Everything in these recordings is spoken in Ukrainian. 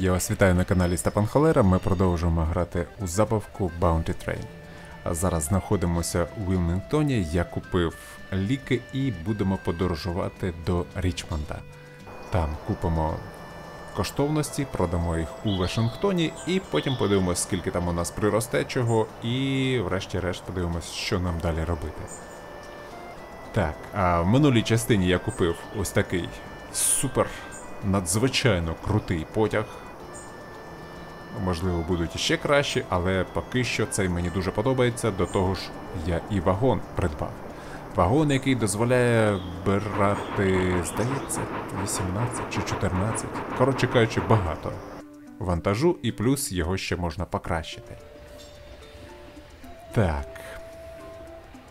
Я вас вітаю на каналі Степан Холера. Ми продовжуємо грати у забавку Bounty Train. Зараз знаходимося у Вілмінгтоні. Я купив ліки і будемо подорожувати до Річмонда. Там купимо коштовності, продамо їх у Вашингтоні, і потім подивимось, скільки там у нас приросте чого, і врешті-решт подивимось, що нам далі робити. Так, а в минулій частині я купив ось такий супер надзвичайно крутий потяг. Можливо, будуть іще кращі, але поки що цей мені дуже подобається. До того ж, я і вагон придбав. Вагон, який дозволяє брати, здається, 18 чи 14. Коротше кажучи, багато вантажу, і плюс його ще можна покращити. Так.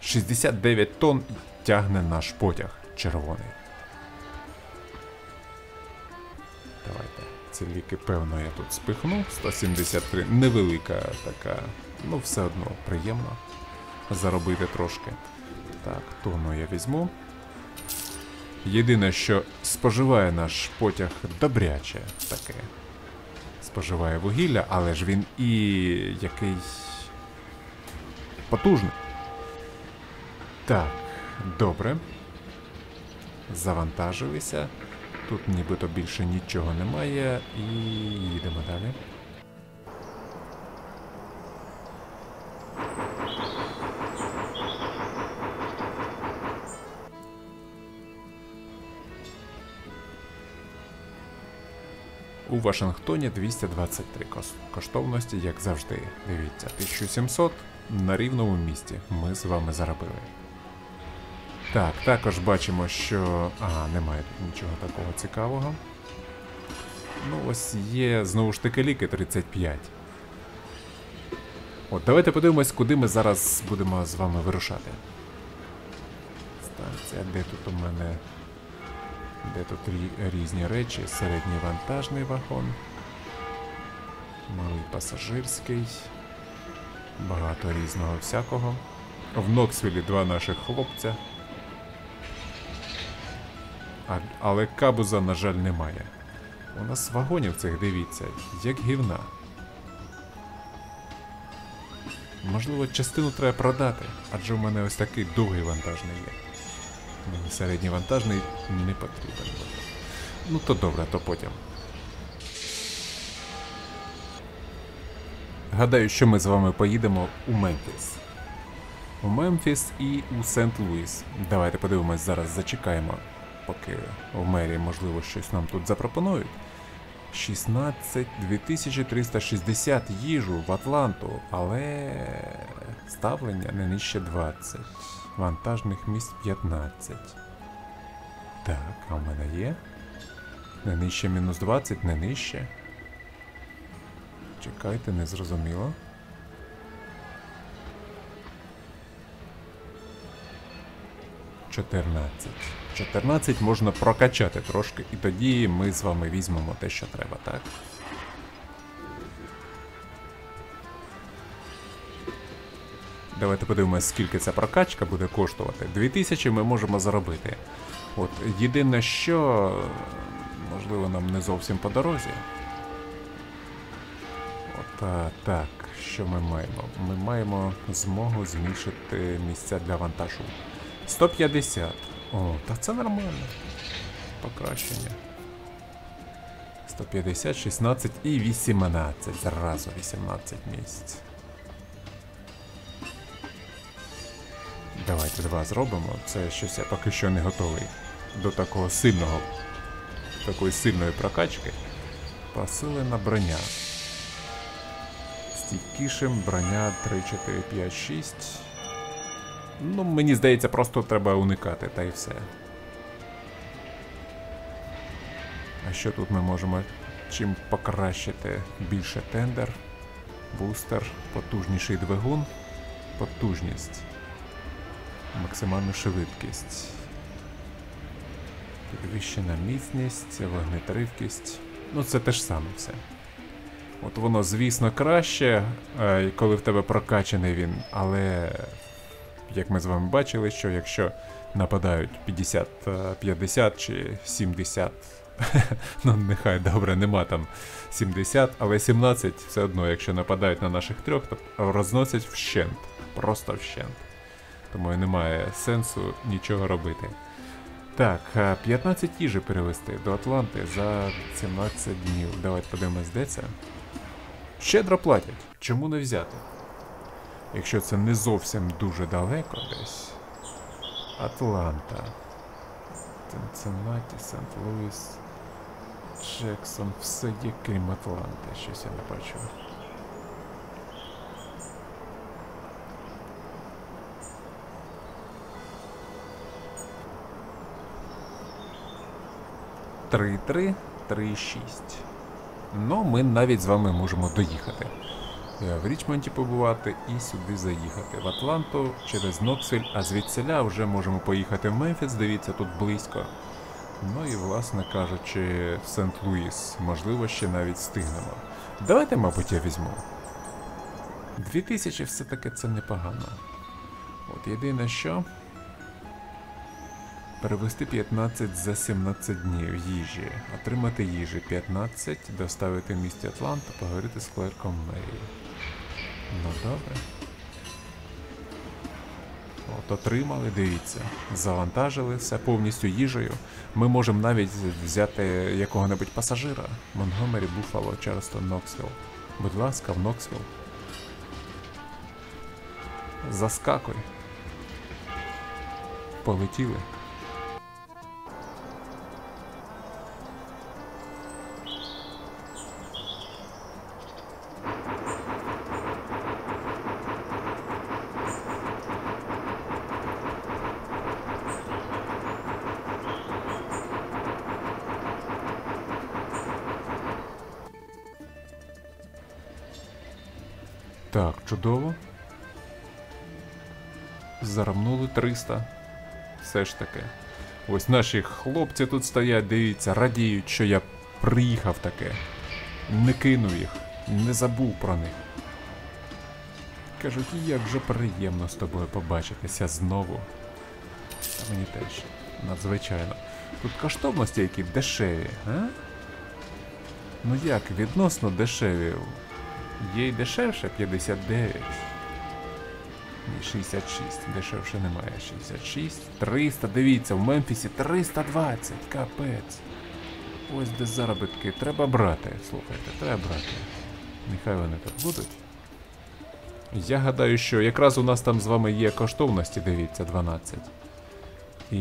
69 тонн тягне наш потяг червоний. Ці ліки, певно, я тут спихну. 173. Невелика така. Ну, все одно приємно заробити трошки. Так, тону я візьму. Єдине, що споживає наш потяг добряче таке. Споживає вугілля, але ж він і який потужний. Так, добре. Завантажилися. Тут нібито більше нічого немає і їдемо далі. У Вашингтоні 223 кос- коштовності, як завжди. Дивіться, 1700 на рівному місці ми з вами заробили. Так, також бачимо, що. Ага, немає тут нічого такого цікавого. Ну, ось є знову ж таки ліки 35. От, давайте подивимось, куди ми зараз будемо з вами вирушати. Станція, де тут у мене. Де тут різні речі? Середній вантажний вагон. Малий пасажирський. Багато різного всякого. В Ноксвілі два наших хлопця. А, але кабуза, на жаль, немає. У нас вагонів цих дивіться, як гівна. Можливо, частину треба продати, адже у мене ось такий довгий вантажний є. Мені середній вантажний не потрібен. Ну то добре, то потім. Гадаю, що ми з вами поїдемо у Мемфіс. У Мемфіс і у Сент-Луіс. Давайте подивимось зараз, зачекаємо, поки в мері, можливо, щось нам тут запропонують. 16 2360 їжу в Атланту, але ставлення не нижче 20. Вантажних місць 15. Так, а в мене є? Не нижче мінус 20, не нижче. Чекайте, не зрозуміло. Чотирнадцять. 14 можна прокачати трошки, і тоді ми з вами візьмемо те, що треба, так? Давайте подивимось, скільки ця прокачка буде коштувати. 2000 ми можемо заробити. От єдине, що можливо нам не зовсім по дорозі. От а, так, що ми маємо? Ми маємо змогу змішати місця для вантажу. 150. О, та це нормально. Покращення. 150, 16 і 18. Зразу 18 місць. Давайте два зробимо. Це щось я поки що не готовий до такого сильного, такої сильної прокачки. Посилена броня. Стійкішим броня 3, 4, 5, 6. Ну, мені здається, просто треба уникати, та й все. А що тут ми можемо чим покращити? Більше тендер, бустер, потужніший двигун, потужність, максимальну швидкість, підвищена міцність, вогнетривкість. Ну, це те ж саме все. От воно, звісно, краще, е, коли в тебе прокачаний він, але як ми з вами бачили, що якщо нападають 50-50 чи 70 ну, нехай добре, нема там 70, але 17 все одно, якщо нападають на наших трьох, то розносять вщент. Просто вщент. Тому немає сенсу нічого робити. Так, 15 їжі перевести до Атланти за 17 днів. Давайте подивимось, де це. Щедро платять. Чому не взяти? Якщо це не зовсім дуже далеко десь. Атланта. Цинциннаті, Сент-Луіс, Джексон, все є крім Атланти. Щось я не бачу. Три три, три шість. Ну, ми навіть з вами можемо доїхати. Е, В Річмонді побувати і сюди заїхати. В Атланту через Ноксвіль, а звідсіля вже можемо поїхати в Мемфіс, дивіться, тут близько. Ну і, власне кажучи, в Сент-Луїс. Можливо, ще навіть встигнемо. Давайте, мабуть, я візьму. 2000 все-таки це непогано. От єдине що. Перевести 15 за 17 днів їжі. Отримати їжі 15, доставити в місті Атланта, поговорити з клерком Мері. Ну добре. От отримали, дивіться. Завантажили все повністю їжею. Ми можемо навіть взяти якого-небудь пасажира. Монгомері, Буффало, Чарльстон, Ноксвілл. Будь ласка, в Ноксвілл. Заскакуй. Полетіли. Чудово. Зарамнули 300. Все ж таки. Ось наші хлопці тут стоять, дивіться, радіють, що я приїхав таке. Не кинув їх, не забув про них. Кажуть, як же приємно з тобою побачитися знову. Та мені теж надзвичайно. Тут коштовності які дешеві, а? Ну як, відносно дешеві. Є дешевше 59. Ні, 66. Дешевше немає. 66. 300. Дивіться, в Мемфісі 320. Капець. Ось де заробітки. Треба брати. Слухайте, треба брати. Нехай вони тут будуть. Я гадаю, що якраз у нас там з вами є коштовності, дивіться, 12. І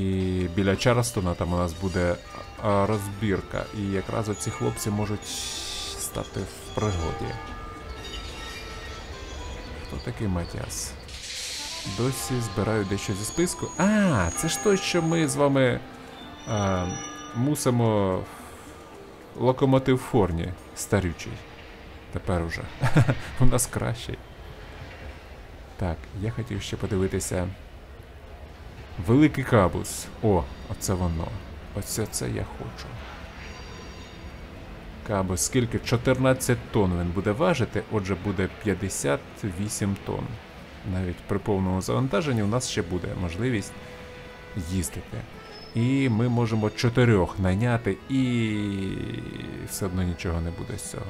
біля Чарльстона там у нас буде розбірка. І якраз оці хлопці можуть стати в пригоді. Хто такий Матіас? Досі збираю дещо зі списку. А, це ж той, що ми з вами а, мусимо локомотив Форні старючий. Тепер уже. У нас кращий. Так, я хотів ще подивитися. Великий кабус. О, оце воно. Оце це я хочу. Кабус, скільки? 14 тонн він буде важити, отже, буде 58 тонн. Навіть при повному завантаженні у нас ще буде можливість їздити. І ми можемо чотирьох найняти, і все одно нічого не буде з цього.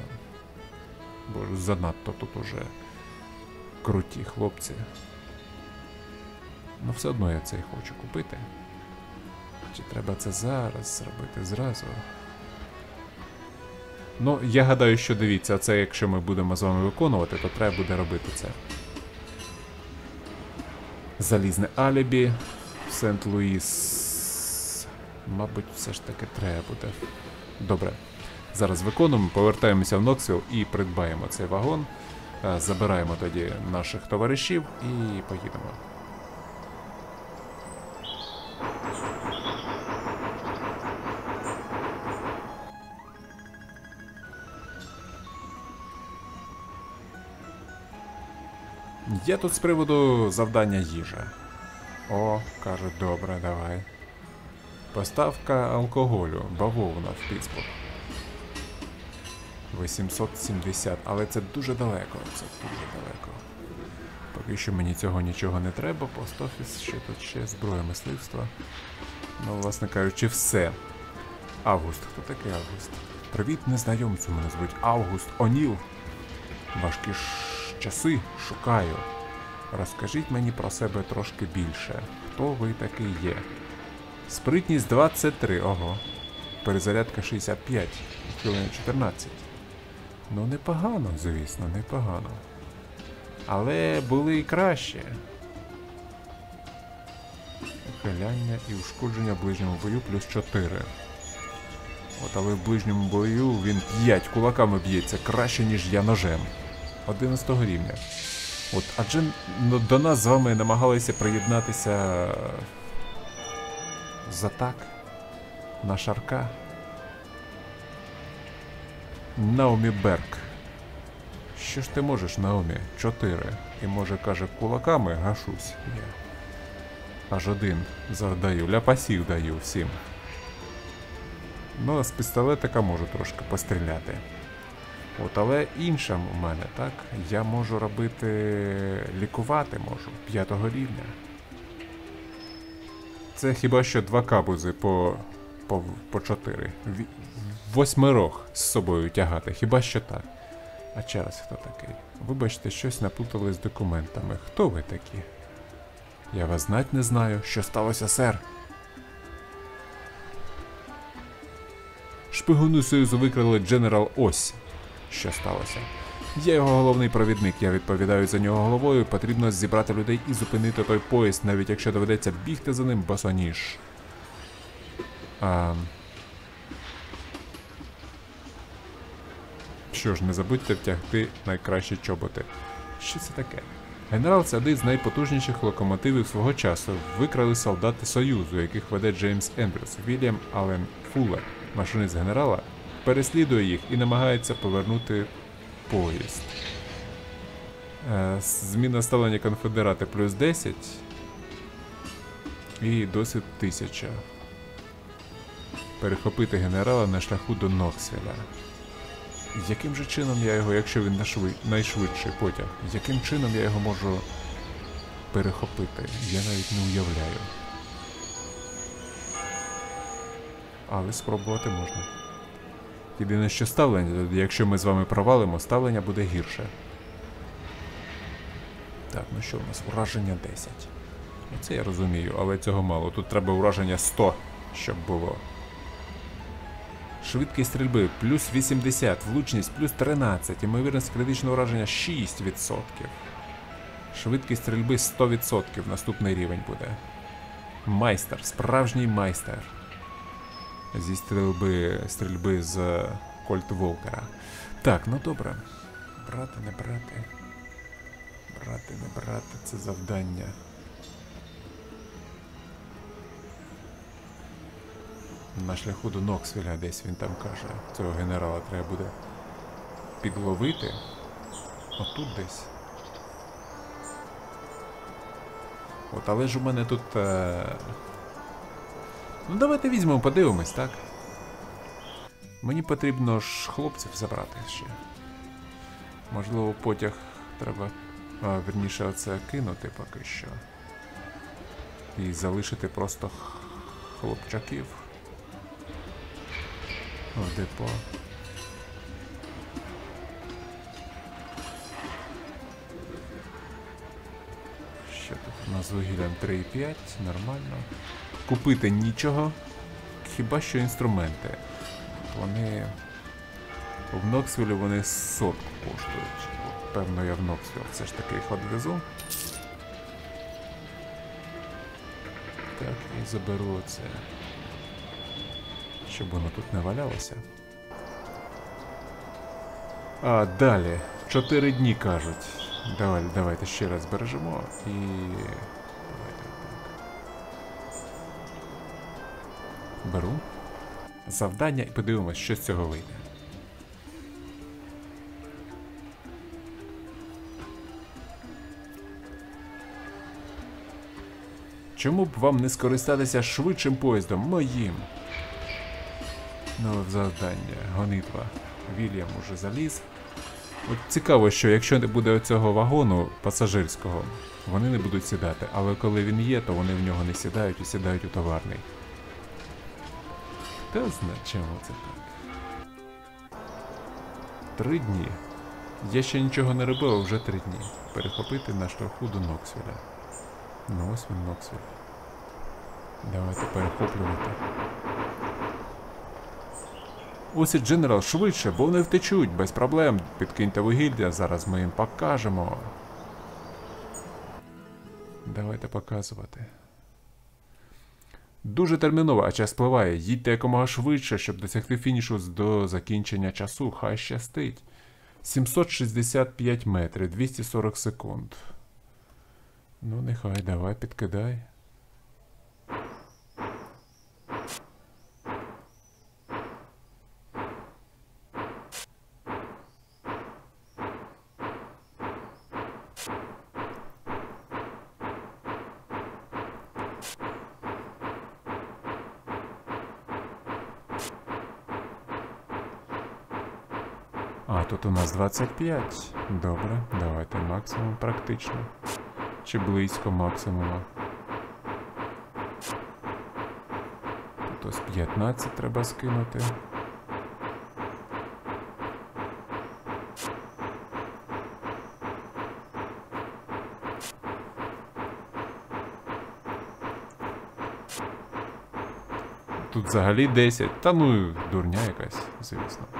Бо занадто тут уже круті хлопці. Ну все одно я цей хочу купити. Чи треба це зараз зробити зразу? Ну, я гадаю, що дивіться, це якщо ми будемо з вами виконувати, то треба буде робити це. Залізне алібі. Сент-Луїс. Мабуть, все ж таки треба буде. Добре. Зараз виконуємо, повертаємося в Ноксвіл і придбаємо цей вагон. Е, Забираємо тоді наших товаришів і поїдемо. Я тут з приводу завдання їжа. О, кажуть, добре, давай. Поставка алкоголю, бавовна в Піцбург. 870, але це дуже далеко, це дуже далеко. Поки що мені цього нічого не треба, пост-офіс, що тут ще зброя мисливства. Ну, власне кажучи, все. Август. Хто такий Август? Привіт, незнайомцю. Мене звуть Август Оніл. Важкі ж часи шукаю. Розкажіть мені про себе трошки більше. Хто ви такий є? Спритність 23, ого. Перезарядка 65, хвилина 14. Ну, непогано, звісно, непогано. Але були і краще. Ухиляння і ушкодження в ближньому бою плюс 4. От, але в ближньому бою він 5 кулаками б'ється краще, ніж я ножем. 11 рівня. От, адже ну, до нас з вами намагалися приєднатися з атак на Шарка. Наомі Берк. Що ж ти можеш, Наомі? Чотири. І може каже, кулаками гашусь я. Аж один завдаю, ляпасів даю всім. Ну, а з пістолетика можу трошки постріляти. От, але іншим у мене, так? Я можу робити. лікувати можу п'ятого рівня. Це хіба що два кабузи по. по, по чотири. Ві- Восьмерох з собою тягати, хіба що так. А через хто такий? Вибачте, щось наплутали з документами. Хто ви такі? Я вас знать не знаю, що сталося, сер. Шпигуни Союзу викрали Дженерал Ось. Що сталося? Я його головний провідник, я відповідаю за нього головою. Потрібно зібрати людей і зупинити той поїзд, навіть якщо доведеться бігти за ним босоніж. А... Що ж, не забудьте втягти найкращі чоботи. Що це таке? Генерал це один з найпотужніших локомотивів свого часу. Викрали солдати Союзу, яких веде Джеймс Ендрюс, Вільям Аллен Фуллер, машинист генерала, переслідує їх і намагається повернути поїзд. Е, Зміна ставлення конфедерати плюс 10 і досить 1000. Перехопити генерала на шляху до Ноксвіля. Яким же чином я його, якщо він найшвидший потяг, яким чином я його можу перехопити? Я навіть не уявляю. Але спробувати можна. Єдине, що ставлення, якщо ми з вами провалимо, ставлення буде гірше. Так, ну що у нас? Ураження 10. Ну, Це я розумію, але цього мало. Тут треба ураження 100, щоб було. Швидкість стрільби плюс 80, влучність плюс 13, ймовірність критичного ураження 6%. Швидкість стрільби 100%, наступний рівень буде. Майстер, справжній майстер. Зі стрільби, стрільби з Кольт Волкера. Так, ну добре. Брати, не брати. Брати, не брати, це завдання. На шляху до Ноксвіля десь він там каже. Цього генерала треба буде підловити. Отут десь. От, але ж у мене тут. Е... Ну давайте візьмемо, подивимось, так? Мені потрібно ж хлопців забрати ще. Можливо, потяг треба. А, верніше, оце кинути поки що. І залишити просто хлопчаків. В депо. Що тут у нас вугіллям 3,5, нормально. Купити нічого, хіба що інструменти. Вони. В Ноксвілі вони сотку коштують. Певно, я в Ноксвіл все ж таки їх відвезу. Так, і заберу це. Щоб воно тут не валялося. А далі. Чотири дні кажуть. Давай, давайте ще раз збережемо і. Беру. Завдання і подивимось, що з цього вийде. Чому б вам не скористатися швидшим поїздом моїм? Нове завдання, гонитва. Вільям уже заліз. От цікаво, що якщо не буде оцього вагону пасажирського, вони не будуть сідати, але коли він є, то вони в нього не сідають і сідають у товарний. Хто знає, чому це так? Три дні. Я ще нічого не робив, вже три дні. Перехопити на шляху до Ноксвіля. Ну ось він Ноксвіль. Давайте перехоплювати. Ось і Дженерал, швидше, бо вони втечуть, без проблем. Підкиньте вугілля, зараз ми їм покажемо. Давайте показувати. Дуже терміново, а час спливає. Їдьте якомога швидше, щоб досягти фінішу до закінчення часу. Хай щастить. 765 метрів, 240 секунд. Ну, нехай, давай, підкидай. 25. Добре, давайте максимум практично. Чи близько максимума. Тут ось 15 треба скинути. Тут взагалі 10. Та ну, дурня якась, звісно.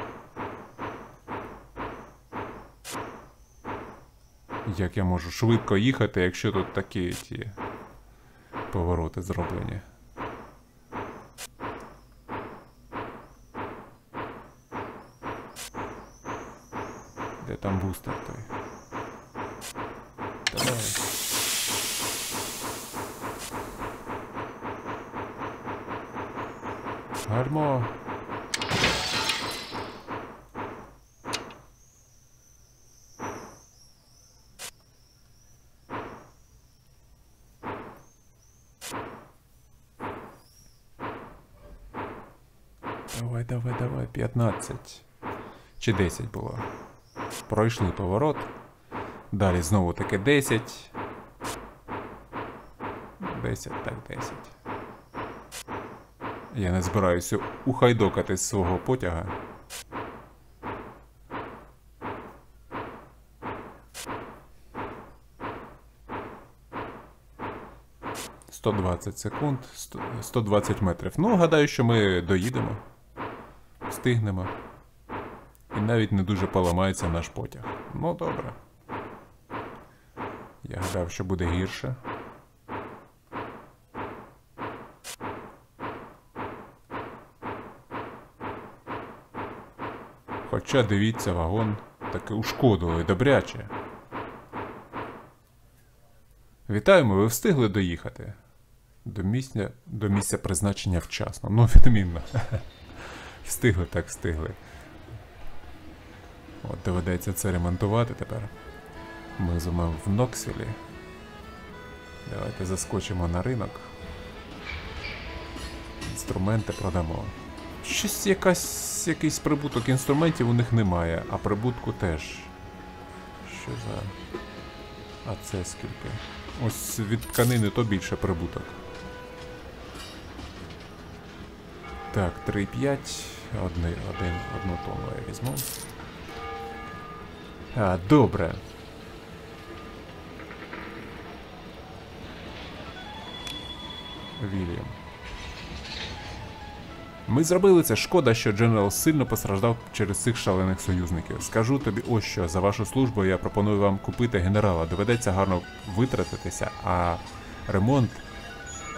Як я можу швидко їхати, якщо тут такі ті повороти зроблені. Де там бустер той? Давай. Гальмо. Давай, давай, давай, 15. Чи 10 було. Пройшли поворот. Далі знову таки 10. 10, так, 10. Я не збираюся ухайдокати з свого потяга. Сто двадцять секунд, сто- 120 метрів. Ну, гадаю, що ми доїдемо. Встигнемо. І навіть не дуже поламається наш потяг. Ну, добре. Я гадав, що буде гірше. Хоча дивіться, вагон таки ушкодили добряче. Вітаємо, ви встигли доїхати. До місця, до місця призначення вчасно. Ну, відмінно. Встигли так встигли. От доведеться це ремонтувати тепер. Ми з вами в Ноксвілі. Давайте заскочимо на ринок. Інструменти продамо. Щось якась, якийсь прибуток інструментів у них немає, а прибутку теж. Що за. А це скільки? Ось від тканини то більше прибуток. Так, 3,5. Одни, один, одну тонну я візьму. А, добре. Вільям. Ми зробили це. Шкода, що Дженерал сильно постраждав через цих шалених союзників. Скажу тобі ось що, за вашу службу я пропоную вам купити генерала. Доведеться гарно витратитися, а ремонт.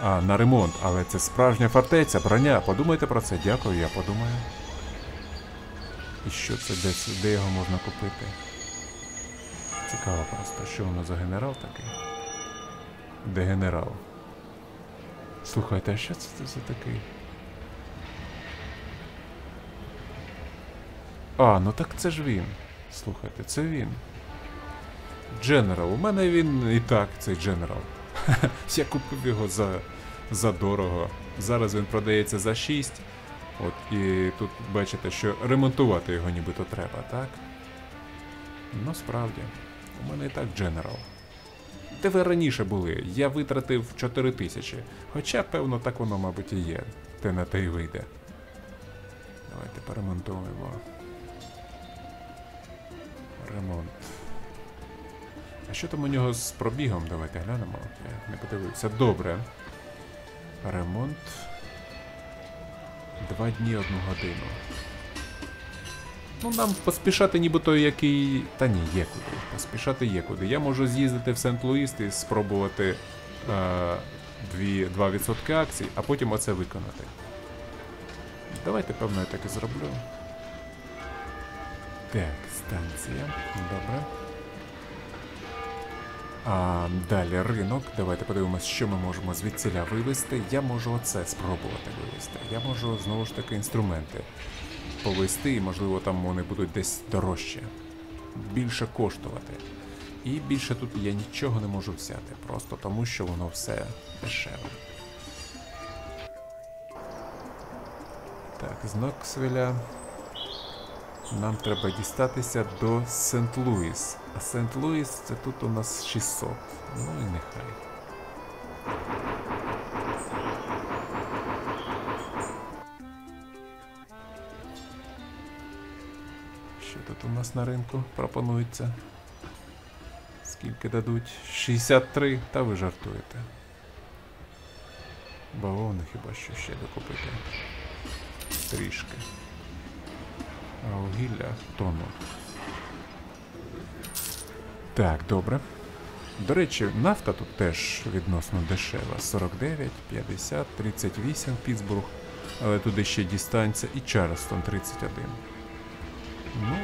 А, на ремонт, але це справжня фортеця, броня. Подумайте про це. Дякую, я подумаю. І що це десь, де його можна купити? Цікаво просто, що воно за генерал такий? Де генерал? Слухайте, а що це за такий? А, ну так це ж він. Слухайте, це він. Дженерал. У мене він і так, цей Дженерал. Я купив його за, за дорого. Зараз він продається за 6. От і тут бачите, що ремонтувати його нібито треба, так? Ну, справді, у мене і так Дженерал. Де ви раніше були? Я витратив 4 тисячі. Хоча, певно, так воно, мабуть, і є. Те на те й вийде. Давайте поремонтуємо. Ремонт. А що там у нього з пробігом? Давайте глянемо. Я не подивився. Добре. Ремонт. Два дні одну годину. Ну, нам поспішати нібито який. Та ні, є куди. Поспішати є куди. Я можу з'їздити в Сент-Луїс і спробувати е, дві, 2% акцій, а потім оце виконати. Давайте, певно, я так і зроблю. Так, станція. Добре. А далі ринок. Давайте подивимось, що ми можемо звідсіля вивести. Я можу оце спробувати вивести. Я можу знову ж таки інструменти повести, і можливо там вони будуть десь дорожче, більше коштувати. І більше тут я нічого не можу взяти, просто тому що воно все дешеве. Так, з Ноксвіля нам треба дістатися до Сент-Луїс. А Сент-Луїс це тут у нас 600. Ну і нехай. Що тут у нас на ринку пропонується? Скільки дадуть? 63, та ви жартуєте. Бавовни хіба що ще докупити. Трішки. Вугілля тонну. Так, добре. До речі, нафта тут теж відносно дешева. 49, 50, 38 Пітсбург, але туди ще дістанція і Чарльстон 31. Ну,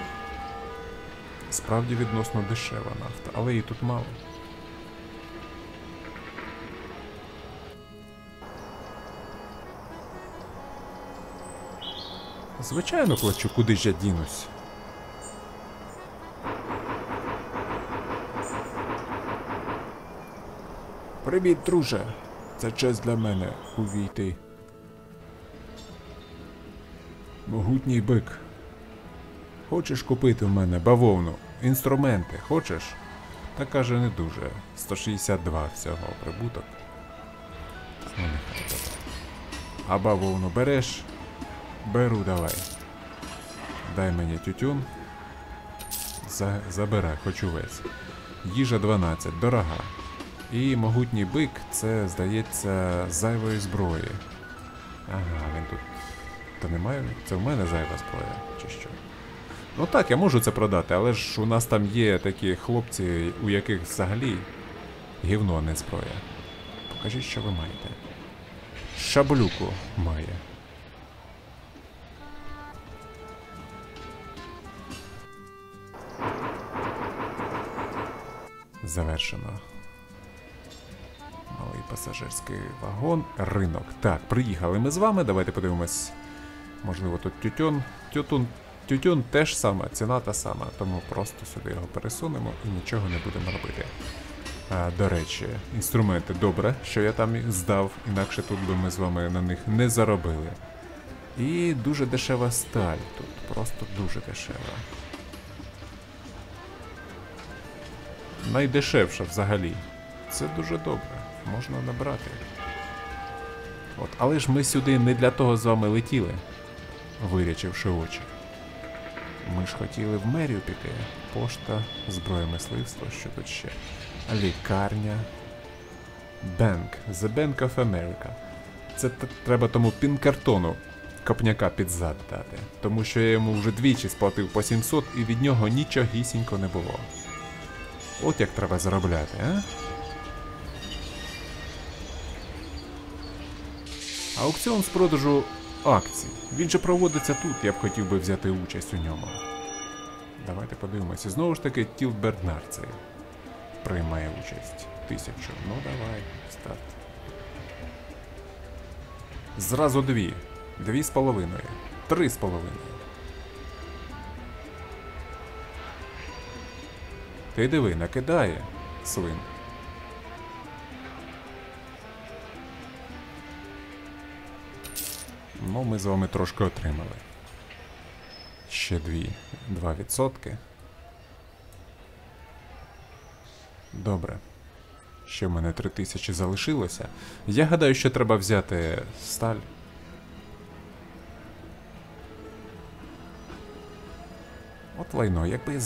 справді відносно дешева нафта, але її тут мало. Звичайно, плачу, куди ж я дінусь. Привіт, друже. Це честь для мене увійти. Могутній бик. Хочеш купити в мене бавовну? Інструменти, хочеш? Та каже не дуже. 162 всього прибуток. Ну. А бавовну береш? Беру давай. Дай мені тютюн. За, забирай, хоч увесь. Їжа 12, дорога. І могутній бик це, здається, зайвої зброї. Ага, він тут. Та немає. Це в мене зайва зброя, чи що? Ну так, я можу це продати, але ж у нас там є такі хлопці, у яких взагалі гівно, не зброя. Покажіть, що ви маєте. Шаблюку має. Завершено. Малий пасажирський вагон, ринок. Так, приїхали ми з вами. Давайте подивимось. Можливо, тут тютюн. Тютюн, тютюн теж саме, ціна та сама, тому просто сюди його пересунемо і нічого не будемо робити. А, До речі, інструменти добре, що я там здав, інакше тут би ми з вами на них не заробили. І дуже дешева сталь тут, просто дуже дешева. Найдешевша взагалі. Це дуже добре, можна набрати. От, але ж ми сюди не для того з вами летіли, вирячивши очі. Ми ж хотіли в мерію піти. Пошта, зброя мисливства, що тут ще. Лікарня. Bank. The Bank of America. Це треба тому пінкартону копняка під зад дати. Тому що я йому вже двічі сплатив по 700 і від нього нічогісінько не було. От як треба заробляти, а? Аукціон з продажу акцій. Він же проводиться тут, я б хотів би взяти участь у ньому. Давайте подивимося. Знову ж таки, Тіл Бернар цей приймає участь. Тисячу. Ну давай, старт. Зразу дві. Дві з половиною. Три з половиною. Ти диви, накидає свин. Ну, ми з вами трошки отримали. Ще дві. Два відсотки. Добре. Ще в мене три тисячі залишилося. Я гадаю, що треба взяти сталь. От лайно, якби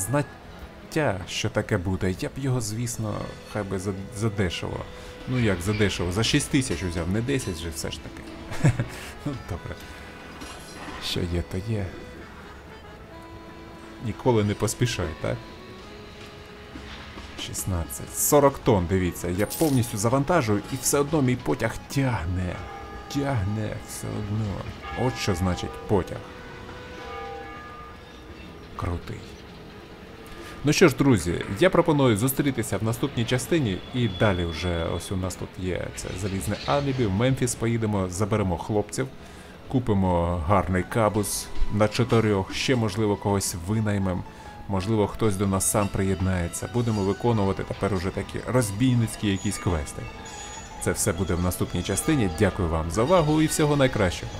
знаття, що таке буде, я б його, звісно, хай би задешево. Ну як задешево, за 6 тисяч взяв, не 10 же все ж таки. ну добре. Що є, то є. Ніколи не поспішай, так? 16. 40 тонн, дивіться, я повністю завантажую і все одно мій потяг тягне. Тягне все одно. От що значить потяг. Крутий. Ну що ж, друзі, я пропоную зустрітися в наступній частині, і далі вже ось у нас тут є це залізне алібі. В Мемфіс поїдемо, заберемо хлопців, купимо гарний кабус на чотирьох, ще можливо когось винаймем. Можливо, хтось до нас сам приєднається. Будемо виконувати тепер уже такі розбійницькі якісь квести. Це все буде в наступній частині. Дякую вам за увагу і всього найкращого.